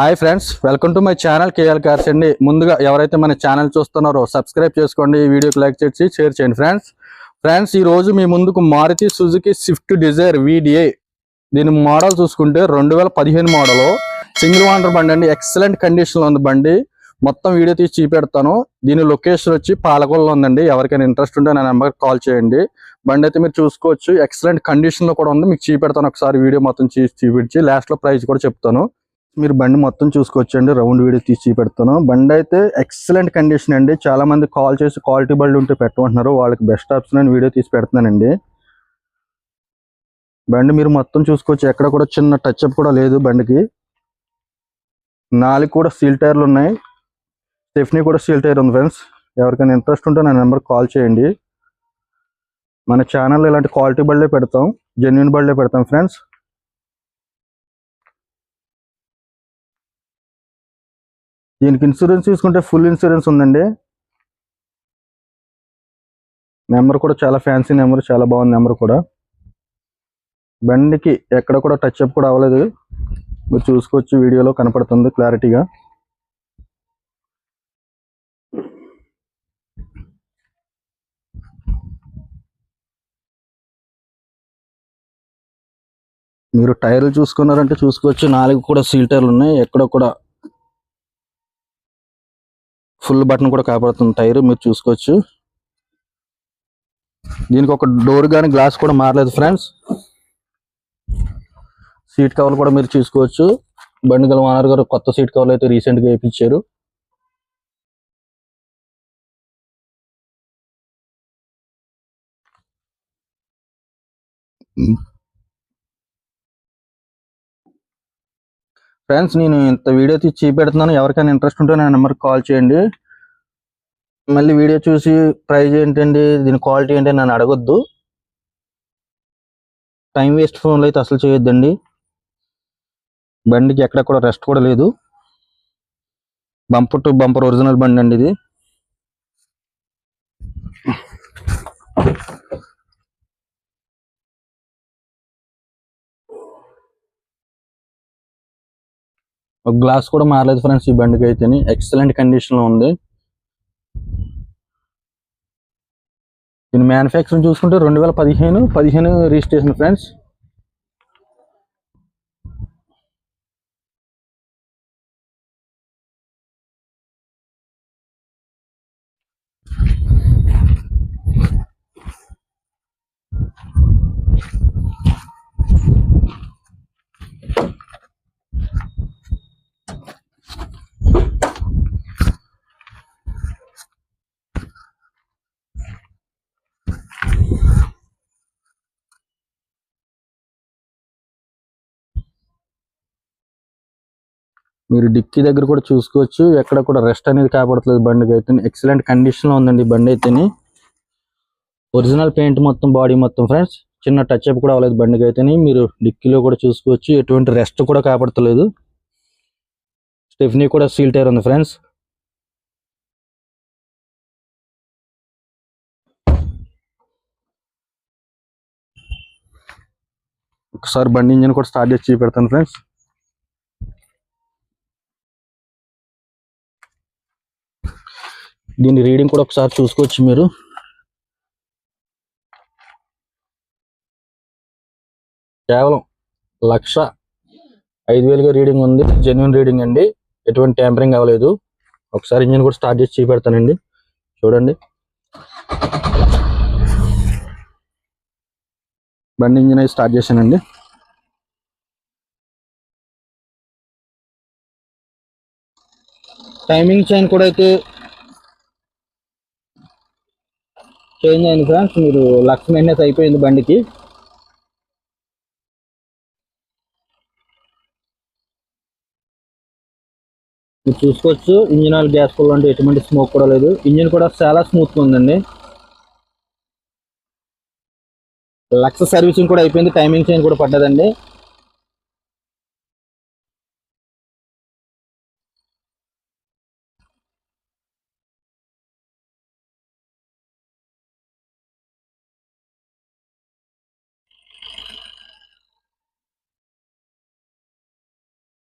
Hi friends welcome to my channel KL cars అండి. ముందుగా ఎవరైతే మన ఛానల్ చూస్తున్నారో సబ్స్క్రైబ్ చేసుకోండి ఈ వీడియోకి లైక్ చేసి షేర్ చేయండి ఫ్రెండ్స్. ఫ్రెండ్స్ ఈ రోజు మీ ముందుకు Maruti Suzuki Swift Dzire VDA దీని మోడల్ చూసుకుంటే రెండు వేల పదిహేను మోడల్ సింగిల్ వాండర్ బండి అండి ఎక్సలెంట్ కండిషన్లో ఉంది బండి. మొత్తం వీడియో తీసి చూపెడతాను. దీని లొకేషన్ వచ్చి పాలకొల్లో ఉందండి. ఎవరికైనా ఇంట్రెస్ట్ ఉంటే నా నెంబర్కి కాల్ చేయండి. బండి అయితే మీరు చూసుకోవచ్చు. ఎక్సలెంట్ కండిషన్లో కూడా ఉంది. మీకు చూపెడతాను ఒకసారి వీడియో మొత్తం చూసి చూపించి లాస్ట్లో ప్రైస్ కూడా చెప్తాను. మీరు బండి మొత్తం చూసుకోవచ్చండి. రౌండ్ వీడియో తీసి పెడతాను బండి అయితే ఎక్సలెంట్ కండిషన్ అండి. చాలా మంది కాల్ చేసి క్వాలిటీ బండ్లు ఉంటే పెట్టమంటున్నారు. వాళ్ళకి బెస్ట్ ఆప్షన్ అని వీడియో తీసి పెడుతున్నానండి. బండి మీరు మొత్తం చూసుకోవచ్చు. ఎక్కడ కూడా చిన్న టచ్ అప్ కూడా లేదు బండికి. నాలుగు కూడా సీల్ టైర్లు ఉన్నాయి. స్టెఫ్నీ కూడా సీల్ టైర్ ఉంది ఫ్రెండ్స్ ఎవరికైనా ఇంట్రెస్ట్ ఉంటే నా నెంబర్ కాల్ చేయండి. మన ఛానల్లో ఇలాంటి క్వాలిటీ బళ్ళే పెడతాం. జెన్యున్ బళ్ళే పెడతాం ఫ్రెండ్స్ దీనికి ఇన్సూరెన్స్ తీసుకుంటే ఫుల్ ఇన్సూరెన్స్ ఉందండి. నెంబర్ కూడా చాలా ఫ్యాన్సీ నెంబర్ చాలా బాగుంది నెంబర్ కూడా. బండికి ఎక్కడ కూడా టచ్ అప్ కూడా అవ్వలేదు. మీరు చూసుకోవచ్చు వీడియోలో కనపడుతుంది క్లారిటీగా. మీరు టైర్లు చూసుకున్నారంటే చూసుకోవచ్చు. నాలుగు కూడా సీల్ టైర్లు ఉన్నాయి. ఎక్కడ కూడా ఫుల్ బటన్ కూడా కాపాడుతుంది టైర్ మీరు చూసుకోవచ్చు. దీనికి ఒక డోర్ కానీ గ్లాస్ కూడా మారలేదు ఫ్రెండ్స్. సీట్ కవర్లు కూడా మీరు చూసుకోవచ్చు. బండి గల గారు కొత్త సీట్ కవర్లు అయితే రీసెంట్గా వేయించారు ఫ్రెండ్స్ నేను ఇంత వీడియో తీసి చూపెడుతున్నాను. ఎవరికైనా ఇంట్రెస్ట్ ఉంటే నా నెంబర్కి కాల్ చేయండి. మళ్ళీ వీడియో చూసి ప్రైజ్ ఏంటండి దీని క్వాలిటీ ఏంటి నన్ను అడగొద్దు. టైం వేస్ట్ ఫోన్లు అయితే అసలు చేయొద్దండి. బండికి ఎక్కడ కూడా రెస్ట్ కూడా లేదు. బంపర్ టు బంపర్ ఒరిజినల్ బండి అండి ఇది. ఒక గ్లాస్ కూడా మారలేదు ఫ్రెండ్స్ ఈ బండికి అయితే. ఎక్సలెంట్ కండిషన్లో ఉంది. దీని మ్యానుఫ్యాక్చరింగ్ చూసుకుంటే రెండు వేల పదిహేను పదిహేను రిజిస్ట్రేషన్ ఫ్రెండ్స్. మీరు డిక్కీ దగ్గర కూడా చూసుకోవచ్చు. ఎక్కడ కూడా రెస్ట్ అనేది కాపాడట్లేదు బండికి అయితే. ఎక్సలెంట్ కండిషన్లో ఉందండి బండి అయితేని. ఒరిజినల్ పెయింట్ మొత్తం బాడీ మొత్తం ఫ్రెండ్స్ చిన్న టచ్ అప్ కూడా అవ్వలేదు బండికి అయితేని. మీరు డిక్కీలో కూడా చూసుకోవచ్చు. ఎటువంటి రెస్ట్ కూడా కాపాడతలేదు స్టెఫ్నీ కూడా సీల్ టైర్ ఉంది ఫ్రెండ్స్ ఒకసారి బండి ఇంజిన్ కూడా స్టార్ట్ చేసి చూపెడతాను ఫ్రెండ్స్ దీని రీడింగ్ కూడా ఒకసారి చూసుకోవచ్చు మీరు. కేవలం లక్ష ఐదు వేలుగా రీడింగ్ ఉంది. జెన్యున్ రీడింగ్ అండి. ఎటువంటి ట్యాంపరింగ్ అవ్వలేదు. ఒకసారి ఇంజిన్ కూడా స్టార్ట్ చేసి చూపెడతానండి. చూడండి. బండి ఇంజిన్ అయితే స్టార్ట్ చేశానండి. టైమింగ్ చైన్ కూడా అయితే చేంజ్ అయింది ఫ్రెండ్స్. మీరు లక్ష మెయింటెనెన్స్ అయిపోయింది బండికి. మీరు చూసుకోవచ్చు ఇంజిన్ ఆయిల్ గ్యాస్ ఫుల్ అంటే ఎటువంటి స్మోక్ కూడా లేదు. ఇంజిన్ కూడా చాలా స్మూత్ ఉందండి. లక్ష సర్వీసింగ్ కూడా అయిపోయింది టైమింగ్ చైన్ కూడా పడ్డదండి.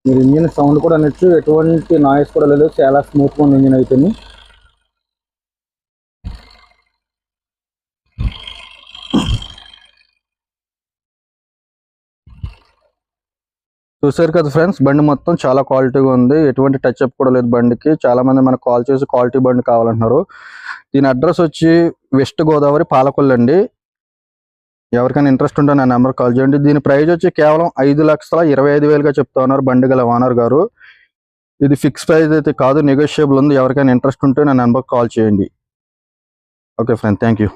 మీరు ఇంజిన్ సౌండ్ కూడా అనొచ్చు. ఎటువంటి నాయిస్ కూడా లేదు. చాలా స్మూత్గా ఉంది ఇంజిన్ అయితే. చూసారు కదా ఫ్రెండ్స్ బండి మొత్తం చాలా క్వాలిటీగా ఉంది. ఎటువంటి టచ్ అప్ కూడా లేదు బండికి. చాలా మంది మనకు కాల్ చేసి క్వాలిటీ బండి కావాలంటున్నారు. దీని అడ్రస్ వచ్చి వెస్ట్ గోదావరి పాలకొల్లు అండి. ఎవరికైనా ఇంట్రెస్ట్ ఉంటే నా నెంబర్ కాల్ చేయండి. దీని ప్రైజ్ వచ్చి కేవలం ఐదు లక్షల ఇరవై ఐదు వేలుగా చెప్తా ఉన్నారు బండి గల ఓనర్ గారు. ఇది ఫిక్స్ ప్రైజ్ అయితే కాదు నెగోషియబుల్ ఉంది. ఎవరికైనా ఇంట్రెస్ట్ ఉంటే నా నెంబర్ కాల్ చేయండి. Okay friend thank you